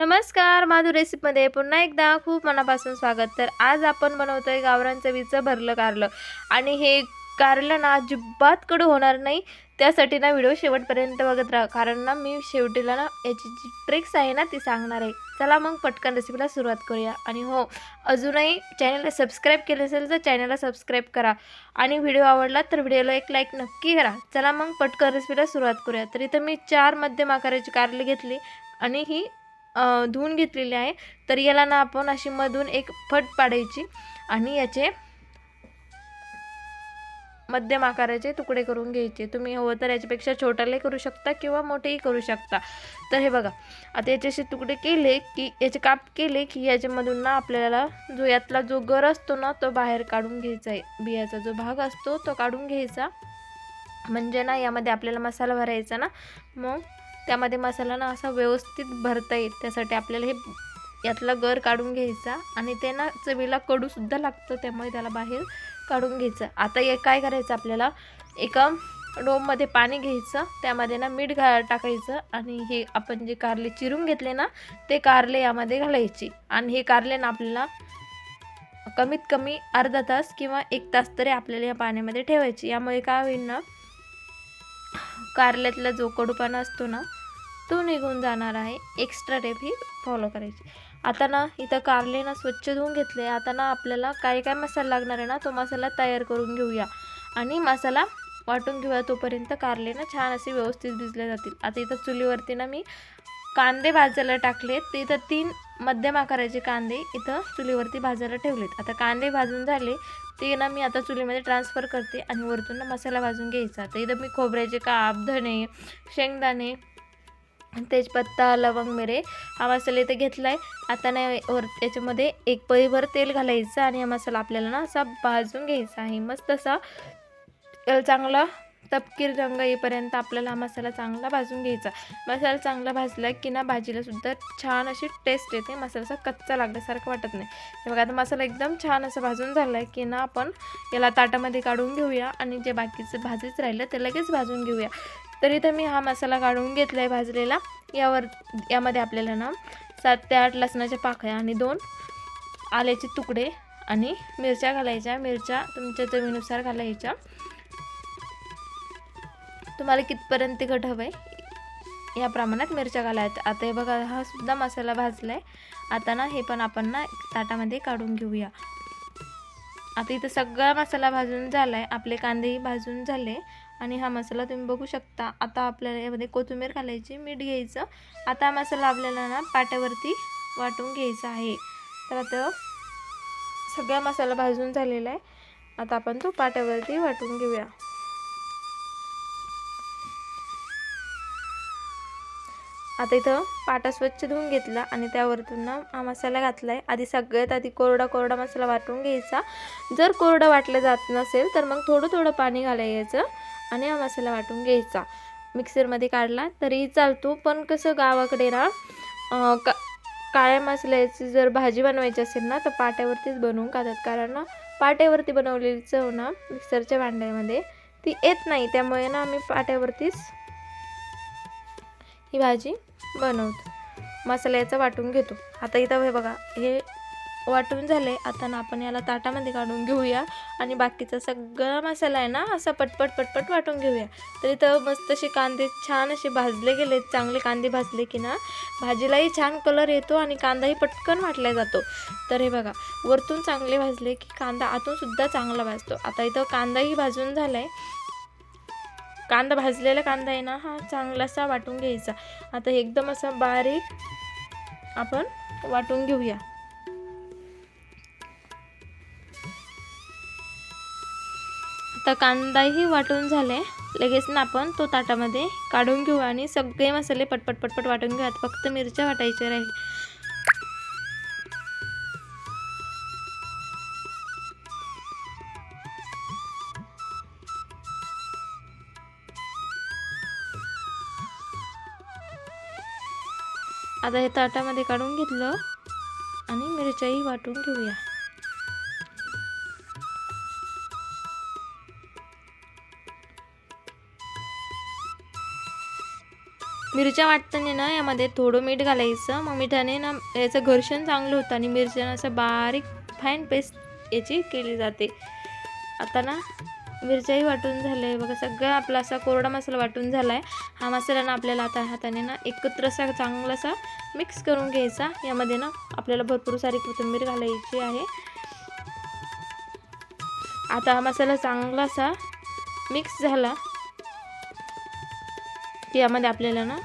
नमस्कार माधुर रेसिपीमध्ये पुन्हा एकदा खूप मनापासून स्वागत. तर आज आपण बनवतोय गावरान चवीचं भरलं कारलं. आणि हे कारलं ना अजिबात कडू होणार नाही. त्यासाठी ना व्हिडिओ शेवटपर्यंत बघत राहा. कारण ना मी शेवटीला ना याची जी ट्रिक्स आहे ना ती सांगणार आहे. चला मग पटकन रेसिपीला सुरुवात करूया. आणि हो अजूनही चॅनलला सबस्क्राईब केलं असेल तर चॅनलला सबस्क्राईब करा. आणि व्हिडिओ आवडला तर व्हिडिओला एक लाईक नक्की करा. चला मग पटकन रेसिपीला सुरुवात करूया. तर इथं मी चार मध्यम आकाराची कारली घेतली. आणि ही धुवून घेतलेली आहे. तर याला ना आपण अशी मधून एक फट पाडायची आणि याचे मध्यम आकाराचे तुकडे करून घ्यायचे. तुम्ही हवं तर याच्यापेक्षा छोटाले करू शकता किंवा मोठेही करू शकता. तर हे बघा आता याचे असे तुकडे केले की याचे काप केले की याच्यामधून ना आपल्याला जो यातला जो गर असतो ना तो बाहेर काढून घ्यायचा आहे. बियाचा जो भाग असतो तो काढून घ्यायचा. म्हणजे ना यामध्ये आपल्याला मसाला भरायचा ना. मग त्यामध्ये मसाला ना असा व्यवस्थित भरता येईल. त्यासाठी आपल्याला हे यातला गर काढून घ्यायचा आणि ते ना चवीला कडूसुद्धा लागतं त्यामुळे त्याला बाहेर काढून घ्यायचं. आता हे काय करायचं आपल्याला? एका डोममध्ये पाणी घ्यायचं त्यामध्ये ना मीठ घा टाकायचं आणि हे आपण जे कारले चिरून घेतले ना ते कारले यामध्ये घालायचे. आणि हे कारले ना आपल्याला कमीत कमी अर्धा तास किंवा एक तास तरी आपल्याला या पाण्यामध्ये ठेवायचे. यामुळे काय होईल ना कारल्यातला जो कडूपणा असतो ना तो निघून जाणार आहे. एक्स्ट्रा टेप ही फॉलो करायची. आता ना इथं कारले ना स्वच्छ धुवून घेतले. आता ना आपल्याला काय काय मसाला लागणार आहे ना तो मसाला तयार करून घेऊया. आणि मसाला वाटून घेऊया तोपर्यंत कारले ना छान असे व्यवस्थित भिजले जातील. आता इथं चुलीवरती ना मी कांदे भाजायला टाकलेत ते इथं तीन मध्यम आकाराचे कांदे इथं चुलीवरती भाजायला ठेवलेत. आता कांदे भाजून झाले ते ना मी आता चुलीमध्ये ट्रान्सफर करते आणि वरतून ना मसाला भाजून घ्यायचा. तर इथं मी खोबऱ्याचे काप धणे शेंगदाणे तेजपत्ता लवंग मिरे हा मसाला इथे घेतला आहे आता ना वर याच्यामध्ये एक पळीभर तेल घालायचं आणि हा मसाला आपल्याला ना असा भाजून घ्यायचा आहे. मस्त असा चांगला तपकीर रंग येईपर्यंत आपल्याला हा मसाला चांगला भाजून घ्यायचा. मसाला चांगला भाजला की ना भाजीला सुद्धा छान अशी टेस्ट येते. मसाला असा कच्चा लागल्यासारखं वाटत नाही. हे बघा आता मसाला एकदम छान असं भाजून झाला आहे की ना आपण याला ताटामध्ये काढून घेऊया आणि जे बाकीचं भाजीच राहिलं ते लगेच भाजून घेऊया. तर इथं मी हा मसाला काढून घेतला आहे भाजलेला. यावर यामध्ये आपल्याला ना सात ते आठ लसणाच्या पाकळ्या आणि दोन आल्याचे तुकडे आणि मिरच्या घालायच्या. मिरच्या तुमच्या चवीनुसार घालायच्या. तुम्हाला कितपर्यंत तिखट हवं आहे या प्रमाणात मिरच्या घालायच्या आता हे बघा हा सुद्धा मसाला भाजला आहे आता ना हे पण आपण ना ताटामध्ये काढून घेऊया. आता इथं सगळा मसाला भाजून झाला आहे आपले कांदेही भाजून झाले. आणि हा मसाला तुम्ही बघू शकता. आता आपल्याला यामध्ये कोथिंबीर घालायची मीठ घ्यायचं. आता हा मसाला आपल्याला ना पाट्यावरती वाटून घ्यायचा आहे. तर आता सगळा मसाला भाजून झालेला आहे. आता आपण तो पाट्यावरती वाटून घेऊया. आता इथं पाटा स्वच्छ धुवून घेतला आणि त्यावरतून ना हा मसाला घातला आहे आधी सगळ्यात आधी कोरडा कोरडा मसाला वाटून घ्यायचा. जर कोरडा वाटलं जात नसेल तर मग थोडं थोडं पाणी घालायचं आणि हा मसाला वाटून घ्यायचा. मिक्सरमध्ये काढला तरीही चालतो पण कसं गावाकडे ना का काळ्या मसाल्याची जर भाजी बनवायची असेल ना तर पाट्यावरतीच बनवून खातात. कारण ना पाट्यावरती बनवलेली चव ना मिक्सरच्या भांड्यामध्ये ती येत नाही. त्यामुळे ना आम्ही पाट्यावरतीच ही भाजी बनवतो. मसाल्याचं वाटून घेतो. आता इथं हे बघा हे वाटून झाले आता ना आपण याला ताटामध्ये काढून घेऊया आणि बाकीचा सगळा मसाला आहे ना असा पटपट पटपट वाटून घेऊया. तर इथं मस्त असे कांदे छान असे भाजले गेले चांगले कांदे भाजले की ना भाजीलाही छान कलर येतो आणि कांदाही पटकन वाटला जातो. तर हे बघा वरतून चांगले भाजले की कांदा आतूनसुद्धा चांगला भाजतो. आता इथं कांदाही भाजून झाला आहे कांदा भाजलेला कांदा आहे ना हा चांगलासा वाटून घ्यायचा. आता एकदम असा बारीक आपण वाटून घेऊया. आता कांदाही वाटून झाले. लगेच ना आपण तो ताटामध्ये काढून घेऊ आणि सगळे मसाले पटपट पटपट वाटून घेऊयात फक्त मिरच्या वाटायच्या राहील आता हे ताटामध्ये काढून घेतलं आणि मिरच्याही वाटून घेऊया. मिरच्या वाटताना ना यामध्ये थोडं मीठ घालायचं. मग मिठाने ना याचं घर्षण चांगलं होतं आणि मिरच्या असं बारीक फाईन पेस्ट याची केली जाते. आता ना मिरच्याही वाटून झालं आहे बघा सगळा आपला असा कोरडा मसाला वाटून झाला आहे हा मसाला ना आपल्याला आता हाताने ना एकत्र असा चांगलासा मिक्स करून घ्यायचा. यामध्ये ना आपल्याला भरपूर सारी कोथिंबीर घालायची आहे. आता हा मसाला चांगला असा मिक्स झाला की यामध्ये आपल्याला ना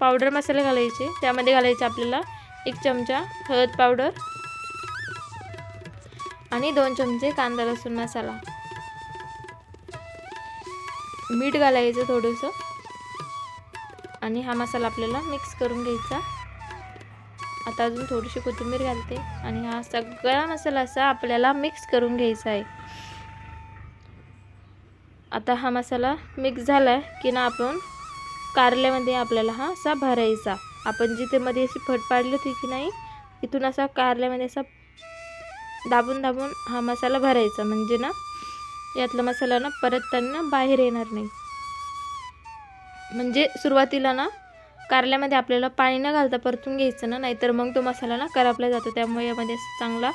पावडर मसाले घालायचे. त्यामध्ये घालायचे आपल्याला एक चमचा हळद पावडर आणि दोन चमचे कांदा लसूण मसाला. मीठ घालायचं थोडंसं. आणि हा मसाला आपल्याला मिक्स करून घ्यायचा. आता अजून थोडीशी कोथिंबीर घालते. आणि हा सगळा मसाला असा आपल्याला मिक्स करून घ्यायचा आहे. आता हा मसाला मिक्स झाला आहे की ना आपण कारल्यामध्ये आपल्याला हा असा भरायचा. आपण जिथे मध्ये अशी फट पाडली होती की नाही इथून असा कारल्यामध्ये असा दाबून दाबून हा मसाला भरायचा. म्हणजे ना यातला मसाला ना परत त्यांना बाहेर येणार नाही. म्हणजे सुरुवातीला ना कारल्यामध्ये आपल्याला पाणी न घालता परतून घ्यायचं ना नाहीतर मग तो मसाला ना करापला जातो. त्यामुळे यामध्ये चांगला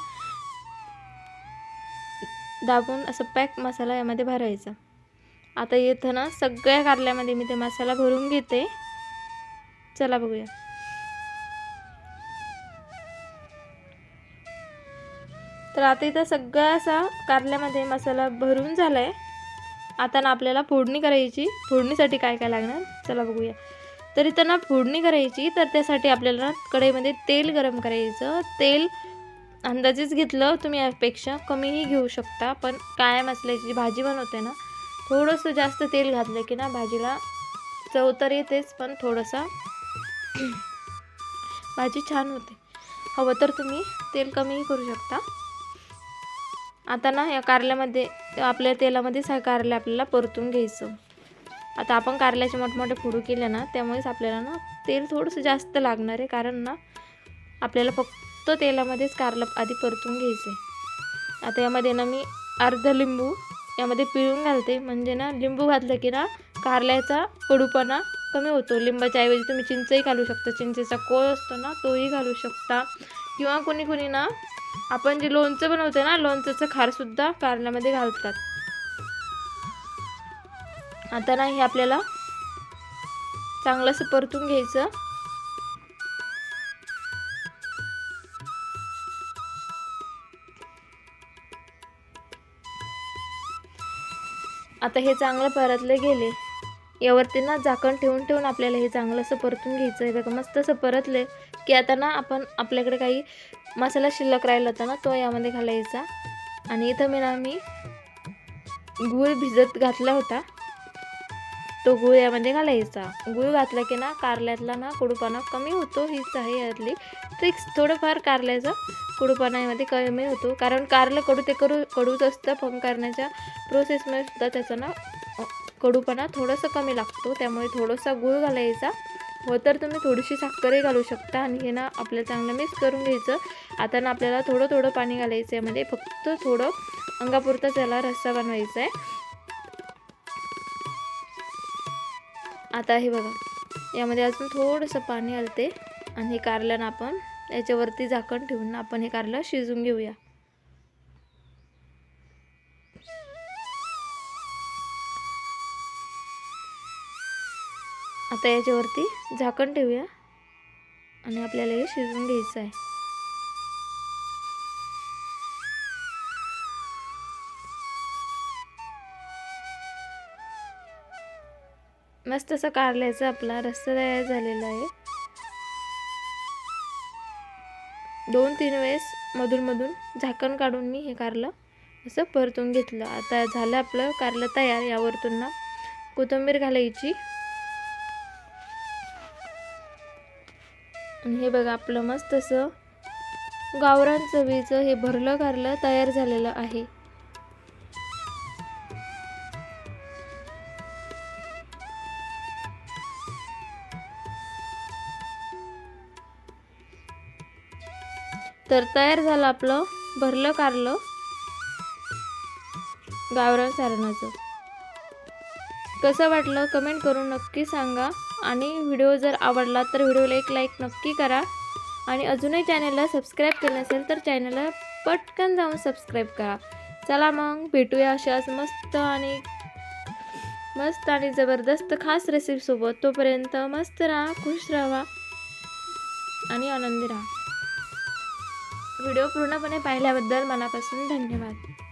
दाबून असं पॅक मसाला यामध्ये भरायचा. आता येतं ना सगळ्या कारल्यामध्ये मी ते मसाला भरून घेते. चला बघूया. तर आता इथं सगळा असा कारल्यामध्ये मसाला भरून झाला आहे आता ना आपल्याला फोडणी करायची. फोडणीसाठी काय काय लागणार? चला बघूया. तर इथं ना फोडणी करायची. तर त्यासाठी आपल्याला कढईमध्ये तेल गरम करायचं. तेल अंदाजेच घेतलं तुम्ही यापेक्षा कमीही घेऊ शकता. पण काय मसल्याची भाजी बनवते ना थोडंसं जास्त तेल घातलं की ना भाजीला चव तर येतेच पण थोडंसं भाजी छान होते. हवं तर तुम्ही तेल कमीही करू शकता. आता ना या कारल्यामध्ये आपल्या तेलामध्येच हा कारले आपल्याला परतून घ्यायचं. आता आपण कारल्याचे मोठमोठे फोडू केले ना त्यामुळेच आपल्याला ना तेल थोडंसं जास्त लागणार आहे. कारण ना आपल्याला फक्त तेलामध्येच कारलं आधी परतून घ्यायचं आहे आता यामध्ये ना मी अर्ध लिंबू यामध्ये पिळून घालते. म्हणजे ना लिंबू घातलं की ना कारल्याचा कडूपणा कमी होतो. लिंबाच्या ऐवजी तुम्ही चिंचही घालू शकता. चिंचेचा कोळ असतो ना तोही घालू शकता. किंवा कोणी कोणी ना आपण जे लोणचं बनवतो ना लोणचं खारसुद्धा कारल्यामध्ये घालतात. आता ना हे आपल्याला चांगलं असं परतून घ्यायचं. आता हे चांगलं परतले गेले. यावरती ना झाकण ठेवून ठेवून आपल्याला हे चांगलं असं परतून घ्यायचं आहे. बघा मस्त असं परतले की आता ना आपण आपल्याकडे काही मसाला शिल्लक राहिला होता ना तो यामध्ये घालायचा. आणि इथं मी ना मी गूळ भिजत घातला होता. तो गूळ यामध्ये घालायचा. गूळ घातला की ना कारल्यातला ना कडूपणा कमी होतो हीच आहे यातली ट्रिक्स थोडंफार कारल्याचा कडूपणा यामध्ये कमी होतो. कारण कारलं कडू ते करू कडूच असतं पण करण्याच्या प्रोसेसमध्ये सुद्धा त्याचा ना कडूपणा थोडंसं कमी लागतो. त्यामुळे थोडासा गूळ घालायचा. व तर तुम्ही थोडीशी साखरही घालू शकता आणि हे ना आपल्याला चांगलं मिक्स करून घ्यायचं. आता ना आपल्याला थोडं थोडं पाणी घालायचं आहे म्हणजे फक्त थोडं अंगापुरतंच त्याला रस्सा बनवायचा आहे आता हे बघा यामध्ये अजून थोडंसं पाणी आलते आणि हे कारल्यानं आपण याच्यावरती झाकण ठेवून आपण हे कारलं शिजून घेऊया. आता याच्यावरती झाकण ठेवूया. आणि आपल्याला हे शिजवून घ्यायचं आहे. मस्त असं कारल्याचा आपला रस्ता तयार झालेला आहे. दोन तीन वेळेस मधूनमधून झाकण काढून मी हे कारलं असं परतून घेतलं. आता झालं आपलं कारलं तयार. यावरतून ना कोथिंबीर घालायची. आणि हे बघा आपलं मस्त असं गावरान चवीचं हे भरलं कारलं तयार झालेलं आहे. तर तयार झालं आपलं भरलं कारलं गावरान सारणाचं कसं वाटलं कमेंट करून नक्की सांगा. आणि व्हिडिओ जर आवडला तर व्हिडिओला एक लाईक नक्की करा. आणि अजूनही चॅनलला सबस्क्राईब केलं नसेल तर चॅनलला पटकन जाऊन सबस्क्राईब करा. चला मग भेटूया अशाच मस्त आणि मस्त आणि जबरदस्त खास रेसिपीसोबत तोपर्यंत मस्त राहा खुश राहा आणि आनंदी राहा. व्हिडिओ पूर्णपणे पाहिल्याबद्दल मनापासून धन्यवाद.